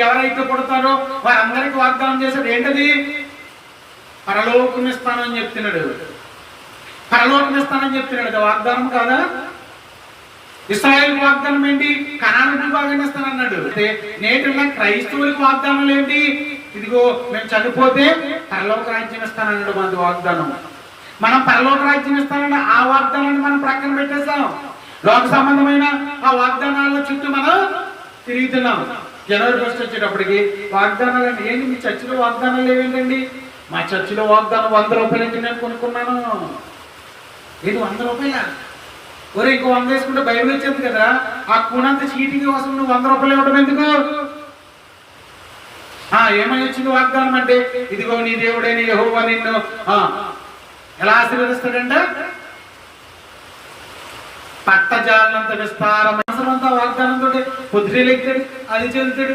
ఎవరైతే పుడతారో వారందరికి వాగ్దానం చేశాడు ఏంటది? పరలోకం ఇస్తానని చెప్తున్నాడు. పరలోకం ఇస్తానని చెప్తున్నాడు. అది వాగ్దానం కాదా? ఇస్రాయల్ వాగ్దానం ఏంటి? కణానికి బాగానే ఇస్తానన్నాడు అంటే నేటిలో క్రైస్తవులకు వాగ్దానాలు ఏంటి? ఇదిగో మేము చనిపోతే పరలోక రాజ్యం ఇస్తానన్నాడు మనది వాగ్దానం. మనం పరలోక రాజ్యం ఇస్తానన్న ఆ వాగ్దానాన్ని మనం ప్రక్కన పెట్టేస్తాం లోక సంబంధమైన ఆ వాగ్దానాల చుట్టూ మనం తిరుగుతున్నాం జనవరి ఫస్ట్ వచ్చేటప్పటికి వాగ్దానాలు అంటే ఏంటి మీ చర్చిలో వాగ్దానాలు ఏమేంటండి మా చర్చిలో వాగ్దానం వంద రూపాయలకి నేను కొనుక్కున్నాను? ఇది వంద రూపాయలా? ఒరే ఇంకో వంద వేసుకుంటే బైబిల్ వచ్చింది కదా. ఆ కూనంత చీటింగ్ కోసం నువ్వు వంద రూపాయలు ఇవ్వడం ఎందుకు? ఆ ఏమని వచ్చింది వాగ్దానం అంటే ఇదిగో నీ దేవుడైన యెహోవా నిన్ను ఆ, ఎలా ఆశీర్వదిస్తాడంట? పట్టజాలంత విస్తారం వాగ్దానం ಕುದುರೆಲಿಕ್ಕಿಡ್ ಅಳಿಜಲ್ದಿಡ್